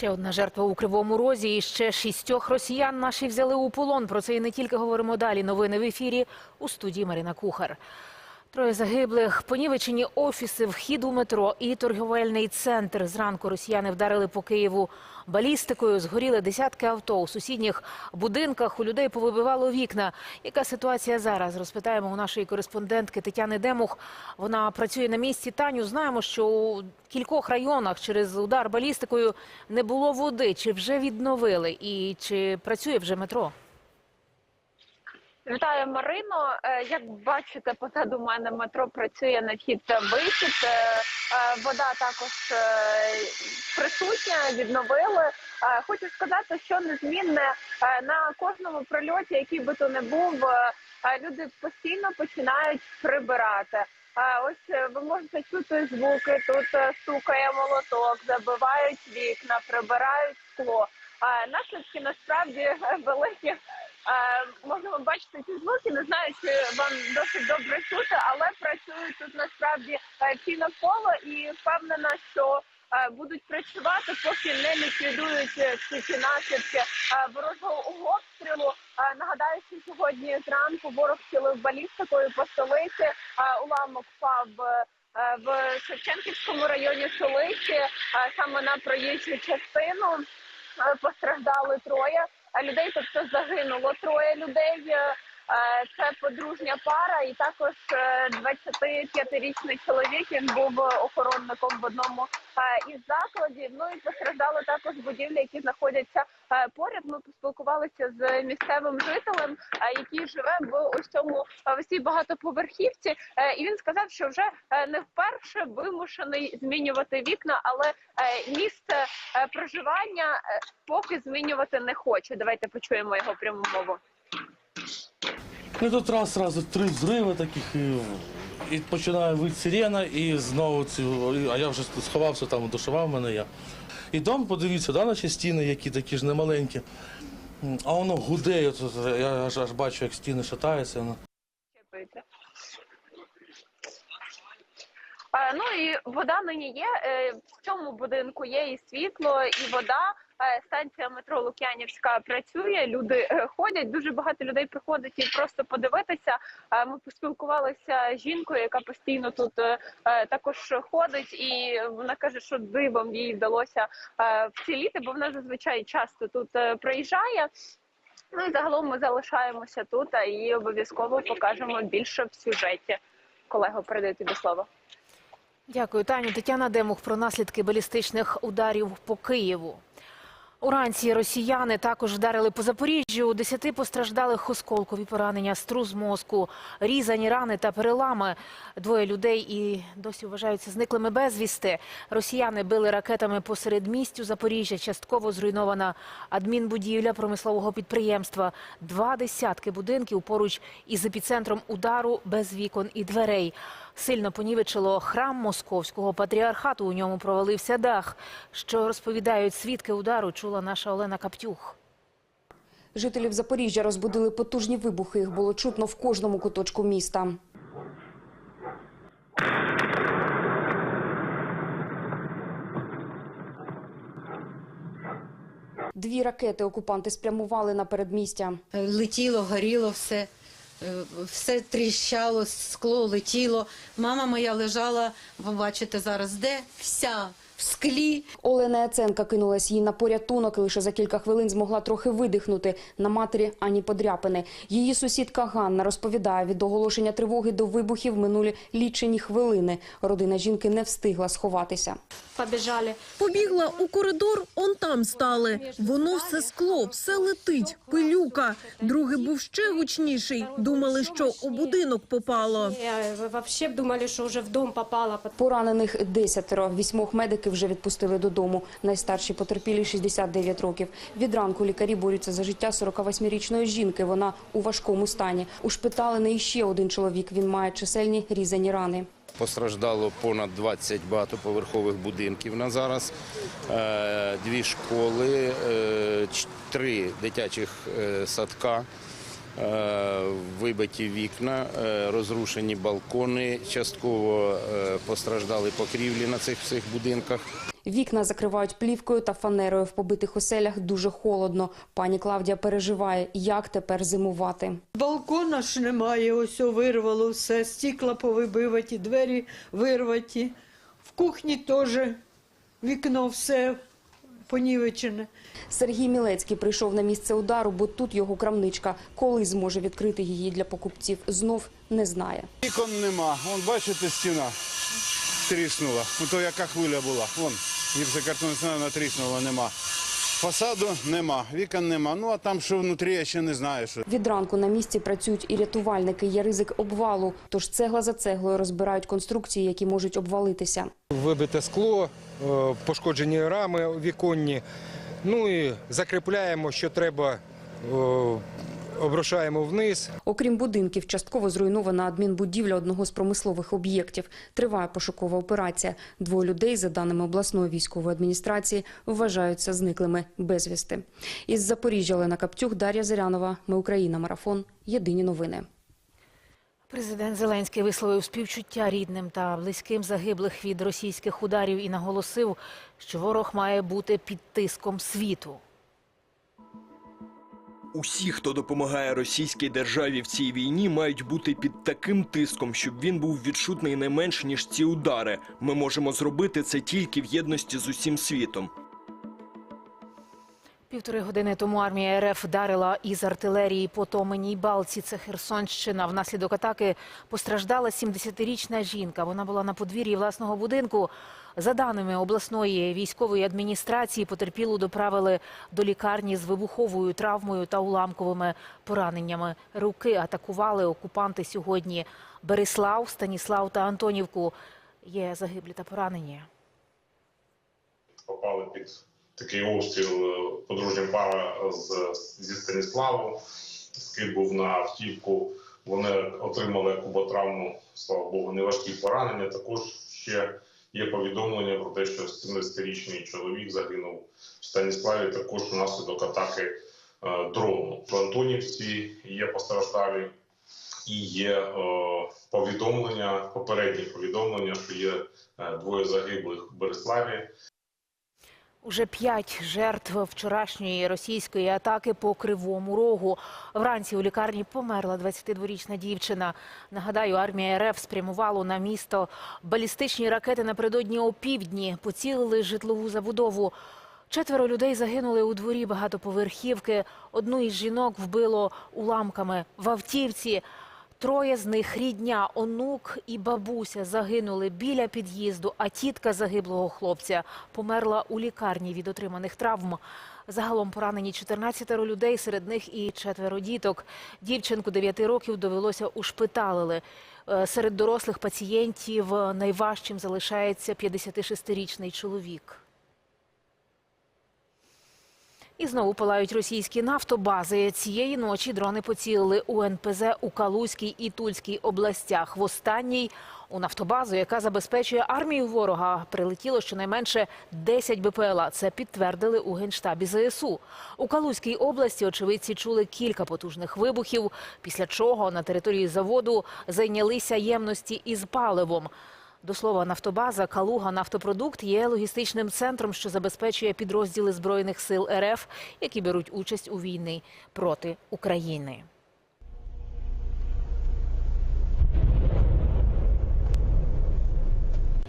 Ще одна жертва у Кривому Розі і ще шістьох росіян наші взяли у полон. Про це і не тільки говоримо далі. Новини в ефірі у студії Марина Кухар. Троє загиблих, понівечені офіси, вхід у метро і торговельний центр. Зранку росіяни вдарили по Києву балістикою. Згоріли десятки авто. У сусідніх будинках у людей повибивало вікна. Яка ситуація зараз? Розпитаємо у нашої кореспондентки Тетяни Демух. Вона працює на місці. Таню, знаємо, що у кількох районах через удар балістикою не було води. Чи вже відновили? І чи працює вже метро? Вітаю Марино. Е, Як бачите, позаду мене метро працює на вхід та вихід. Е, е, Вода також присутня, відновили. Хочу сказати, що незмінне на кожному прильоті, який би то не був, люди постійно починають прибирати. Ось ви можете чути звуки. Тут стукає молоток, забивають вікна, прибирають скло. Наслідки насправді великі. Е, Можемо бачити ці звуки. Не знаю, чи вам досить добре чути, але працюють тут насправді е, всі навколо і впевнена, що е, будуть працювати, поки не ліквідують е, всі ці наслідки е, ворожого обстрілу. Е, Нагадаю, що сьогодні зранку ворог цілив балістикою по столиці. Е, Уламок впав. е, е, В Шевченківському районі столиці е, саме на проїжджу частину Е, постраждали троє е, людей, тобто загинуло троє людей. Е, е, Це подружня пара, і також е, 25-річний чоловік він був охоронником в одному е, із закладів. Ну і постраждали також будівлі, які знаходяться е, поряд. Ми поспілкувалися з місцевим жителем, е, який живе в ось цьому е, в цій багатоповерхівці. Е, І він сказав, що вже е, не вперше вимушений змінювати вікна, але е, місце е, проживання е, поки змінювати не хоче. Давайте почуємо його пряму мову. Ну тут раз сразу три взриви таких і, і починає вити сирена, і знову ці, а я вже сховався там, душував мене я. І дом, подивіться, да, наші стіни, які такі ж немаленькі. А воно гуде, от, я аж, аж бачу, як стіни шатаються. ну. Е, Ну і вода нині є. Е, В цьому будинку є і світло, і вода. Станція метро Лук'янівська працює. Люди е, ходять. Дуже багато людей приходить і просто подивитися. Ми поспілкувалися з жінкою, яка постійно тут е, е, також ходить, і вона каже, що дивом їй вдалося вціліти, бо вона зазвичай часто тут проїжджає. Ну і загалом ми залишаємося тут і обов'язково покажемо більше в сюжеті. Колего, передаю тобі слово. Дякую, Таню. Тетяна Демух про наслідки балістичних ударів по Києву. Уранці росіяни також вдарили по Запоріжжю. У десяти постраждалих осколкові поранення, струс мозку, різані рани та перелами. Двоє людей і досі вважаються зниклими безвісти. Росіяни били ракетами по середмістю Запоріжжя. Частково зруйнована адмінбудівля промислового підприємства. Два десятки будинків поруч із епіцентром удару без вікон і дверей. Сильно понівечило храм московського патріархату. У ньому провалився дах. Що розповідають свідки удару, чула наша Олена Каптюх. Жителів Запоріжжя розбудили потужні вибухи. Їх було чутно в кожному куточку міста. Дві ракети окупанти спрямували на передмістя. Летіло, горіло все, все тріщало, скло летіло. Мама моя лежала, ви бачите зараз, де вся в склі. Олена Яценка кинулась їй на порятунок і лише за кілька хвилин змогла трохи видихнути. На матері ані подряпини. Її сусідка Ганна розповідає, від оголошення тривоги до вибухів минулі лічені хвилини. Родина жінки не встигла сховатися. побежали. Побігла у коридор, он там стали. Воно все скло, все летить, пилюка. Другий був ще гучніший. Думали, що у будинок попало. Э, Вообще думали, что уже в дом попало. Поранених десятеро. Вісьмох медиків вже відпустили додому. Найстарші потерпілі 69 років. Від ранку лікарі борються за життя 48-річної жінки. Вона у важкому стані. Ушпиталений ще один чоловік. Він має чисельні різані рани. Постраждало понад 20 багатоповерхових будинків на зараз, Е, дві школи, е, три дитячих е, садка, вибиті вікна, е, розрушені балкони, частково е, постраждали покрівлі на цих всіх будинках. Вікна закривають плівкою та фанерою. В побитих оселях дуже холодно. Пані Клавдія переживає, як тепер зимувати. Балкона ж немає, ось вирвало все, стікла повибиваті, двері вирваті. В кухні теж вікно все понівечене. Сергій Мілецький прийшов на місце удару, бо тут його крамничка. Коли зможе відкрити її для покупців, знов не знає. Вікон нема. Вон, бачите, стіна тріснула. Ото яка хвиля була. Вон, гіпсокартонна стіна вона тріснула, нема. Фасаду нема, вікон нема. Ну а там що внутрі, я ще не знаю. Що. Від ранку на місці працюють і рятувальники. Є ризик обвалу, тож цегла за цеглою розбирають конструкції, які можуть обвалитися. Вибите скло, е, пошкоджені рами віконні. Ну і закріпляємо, що треба, е, обрушаємо вниз. Окрім будинків, частково зруйнована адмінбудівля одного з промислових об'єктів. Триває пошукова операція. Двоє людей, за даними обласної військової адміністрації, вважаються зниклими безвісти. Із Запоріжжя Олена Каптюх, Дар'я Зирянова. Ми Україна. Марафон. Єдині новини. Президент Зеленський висловив співчуття рідним та близьким загиблих від російських ударів і наголосив, що ворог має бути під тиском світу. Усі, хто допомагає російській державі в цій війні, мають бути під таким тиском, щоб він був відчутний не менш ніж ці удари. Ми можемо зробити це тільки в єдності з усім світом. Півтори години тому армія РФ вдарила із артилерії по Томеній Балці. Це Херсонщина. Внаслідок атаки постраждала 70-річна жінка. Вона була на подвір'ї власного будинку. За даними обласної військової адміністрації, потерпілу доправили до лікарні з вибуховою травмою та уламковими пораненнями. Руки атакували окупанти сьогодні. Береслав, Станіслав та Антонівку. Є загиблі та поранені. попали під такий обстріл е, подружня пара з, зі Станіславу. Скид був на автівку. Вони отримали куботравму, слава Богу, неважкі поранення. Також ще є повідомлення про те, що 70-річний чоловік загинув в Станіславі також внаслідок атаки е, дрону. В Антонівці є постраждалі і є е, повідомлення, попередні повідомлення, що є двоє загиблих в Береславі. Уже п'ять жертв вчорашньої російської атаки по Кривому Рогу. Вранці у лікарні померла 22-річна дівчина. Нагадаю, армія РФ спрямувала на місто балістичні ракети напередодні опівдні. Поцілили житлову забудову. Четверо людей загинули у дворі багатоповерхівки. Одну із жінок вбило уламками в автівці. Троє з них рідня, онук і бабуся загинули біля під'їзду, а тітка загиблого хлопця померла у лікарні від отриманих травм. Загалом поранені 14 людей, серед них і четверо діток. Дівчинку 9 років довелося ушпиталили. Е, Серед дорослих пацієнтів найважчим залишається 56-річний чоловік. І знову палають російські нафтобази. Цієї ночі дрони поцілили у НПЗ у Калузькій і Тульській областях. В останній у нафтобазу, яка забезпечує армію ворога, прилетіло щонайменше 10 БПЛА. Це підтвердили у генштабі ЗСУ. У Калузькій області очевидці чули кілька потужних вибухів, після чого на території заводу зайнялися ємності із паливом. До слова, нафтобаза Калуга Нафтопродукт є логістичним центром, що забезпечує підрозділи збройних сил РФ, які беруть участь у війні проти України.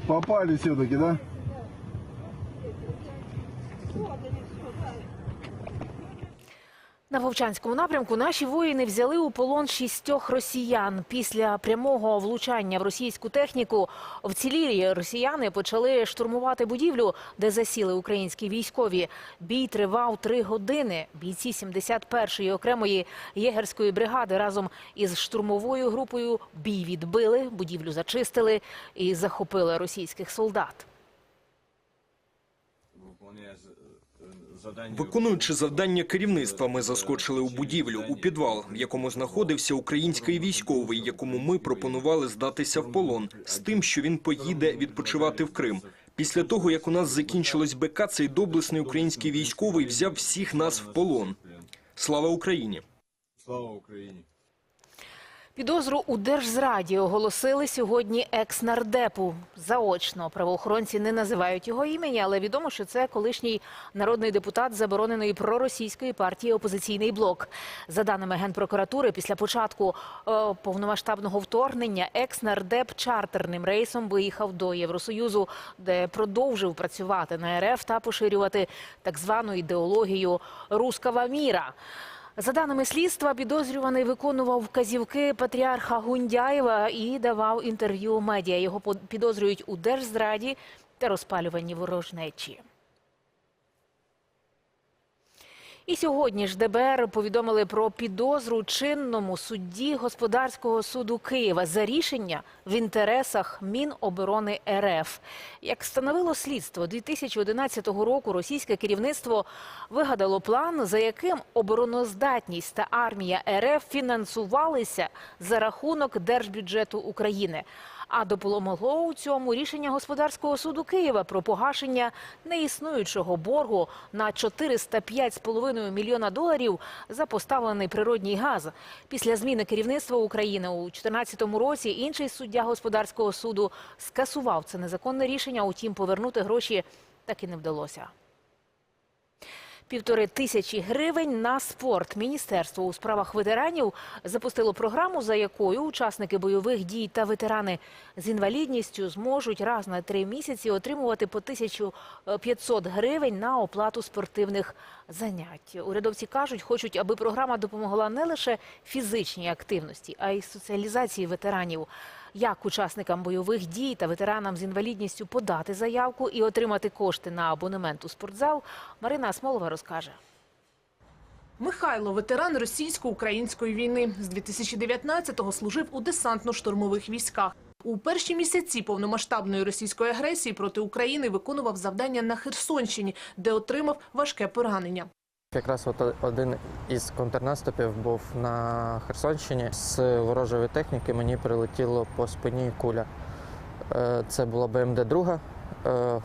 Попали все-таки, да? На Вовчанському напрямку наші воїни взяли у полон шістьох росіян. Після прямого влучання в російську техніку вцілілі росіяни почали штурмувати будівлю, де засіли українські військові. Бій тривав три години. Бійці 71-ї окремої єгерської бригади разом із штурмовою групою бій відбили, будівлю зачистили і захопили російських солдат. Виконуючи завдання керівництва, ми заскочили у будівлю у підвал, в якому знаходився український військовий, якому ми пропонували здатися в полон з тим, що він поїде відпочивати в Крим. Після того, як у нас закінчилось БК, цей доблесний український військовий взяв всіх нас в полон. Слава Україні! Слава Україні. Підозру у держзраді оголосили сьогодні екс-нардепу. Заочно правоохоронці не називають його імені, але відомо, що це колишній народний депутат забороненої проросійської партії «Опозиційний блок». За даними генпрокуратури, після початку е, повномасштабного вторгнення екс-нардеп чартерним рейсом виїхав до Євросоюзу, де продовжив працювати на РФ та поширювати так звану ідеологію «рускава міра». За даними слідства, підозрюваний виконував вказівки патріарха Гундяєва і давав інтерв'ю медіа. Його підозрюють у держзраді та розпалюванні ворожнечі. І сьогодні ж ДБР повідомили про підозру чинному судді господарського суду Києва за рішення в інтересах Міноборони РФ. Як встановило слідство, 2011 року російське керівництво вигадало план, за яким обороноздатність та армія РФ фінансувалися за рахунок держбюджету України. А допомогло у цьому рішення господарського суду Києва про погашення неіснуючого боргу на 405,5 мільйона доларів за поставлений природній газ. Після зміни керівництва України у 2014 році інший суддя господарського суду скасував це незаконне рішення. Утім, повернути гроші так і не вдалося. Півтори тисячі гривень на спорт. Міністерство у справах ветеранів запустило програму, за якою учасники бойових дій та ветерани з інвалідністю зможуть раз на три місяці отримувати по 1500 гривень на оплату спортивних занять. Урядовці кажуть, хочуть, аби програма допомогла не лише фізичній активності, а й соціалізації ветеранів. Як учасникам бойових дій та ветеранам з інвалідністю подати заявку і отримати кошти на абонемент у спортзал, Марина Асмолова розкаже. Михайло, ветеран російсько-української війни. З 2019-го служив у десантно-штурмових військах. У перші місяці повномасштабної російської агресії проти України виконував завдання на Херсонщині, де отримав важке поранення. Якраз от один із контрнаступів був на Херсонщині. З ворожої техніки мені прилетіло по спині куля. Е, Це була БМД-2, е,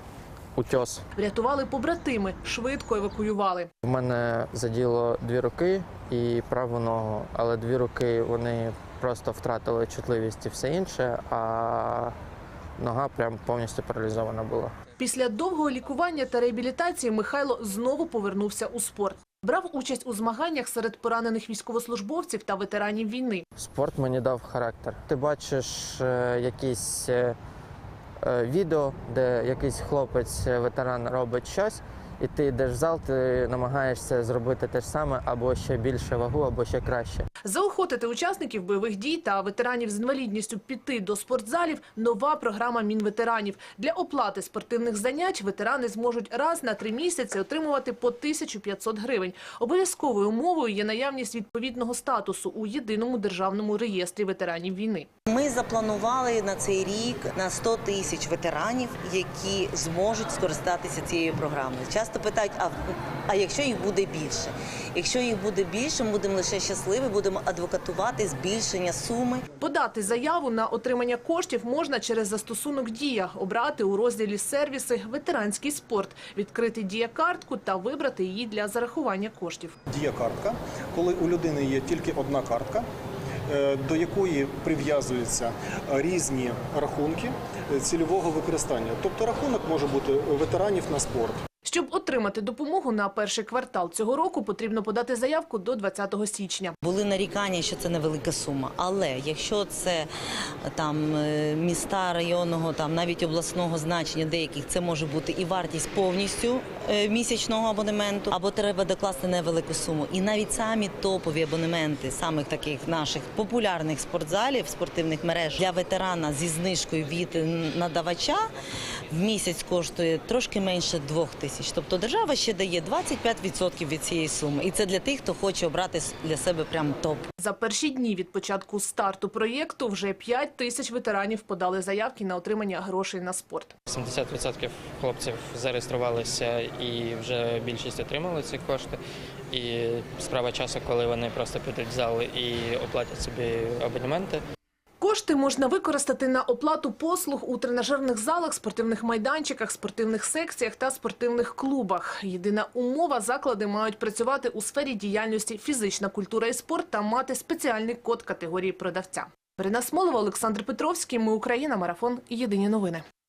утьос. Врятували побратими, швидко евакуювали. У мене заділо дві руки і праву ногу, але дві руки вони просто втратили чутливість і все інше, а нога прям повністю паралізована була. Після довгого лікування та реабілітації Михайло знову повернувся у спорт. Брав участь у змаганнях серед поранених військовослужбовців та ветеранів війни. Спорт мені дав характер. Ти бачиш е, якісь е, е, відео, де якийсь хлопець, ветеран робить щось, і ти йдеш в зал, ти намагаєшся зробити те ж саме, або ще більше вагу, або ще краще. Заохотити учасників бойових дій та ветеранів з інвалідністю піти до спортзалів – нова програма Мінветеранів. Для оплати спортивних занять ветерани зможуть раз на три місяці отримувати по 1500 гривень. Обов'язковою умовою є наявність відповідного статусу у єдиному державному реєстрі ветеранів війни. Ми запланували на цей рік на 100 тисяч ветеранів, які зможуть скористатися цією програмою. Часто питають, а, а якщо їх буде більше? Якщо їх буде більше, ми будемо лише щасливі, будемо адвокатувати збільшення суми. Подати заяву на отримання коштів можна через застосунок «Дія», обрати у розділі «Сервіси» ветеранський спорт, відкрити «Дія-картку» та вибрати її для зарахування коштів. Дія картка, коли у людини є тільки одна картка, е, до якої прив'язуються різні рахунки е, цільового використання. Тобто рахунок може бути ветеранів на спорт. Щоб отримати допомогу на перший квартал цього року, потрібно подати заявку до 20 січня. Були нарікання, що це невелика сума. Але якщо це там е, міста районного, там навіть обласного значення деяких, це може бути і вартість повністю е, місячного абонементу, або треба докласти невелику суму. І навіть самі топові абонементи самих таких наших популярних спортзалів, спортивних мереж для ветерана зі знижкою від надавача в місяць коштує трошки менше двох тисяч. Тобто держава ще дає 25% від цієї суми. І це для тих, хто хоче обрати для себе прям топ. За перші дні від початку старту проєкту вже 5 тисяч ветеранів подали заявки на отримання грошей на спорт. 70% хлопців зареєструвалися і вже більшість отримали ці кошти. І справа часу, коли вони просто підуть в зал і оплатять собі абонементи. Кошти можна використати на оплату послуг у тренажерних залах, спортивних майданчиках, спортивних секціях та спортивних клубах. Єдина умова – заклади мають працювати у сфері діяльності фізична культура і спорт та мати спеціальний код категорії продавця. Марина Смолова, Олександр Петровський. Ми Україна. Марафон. Єдині новини.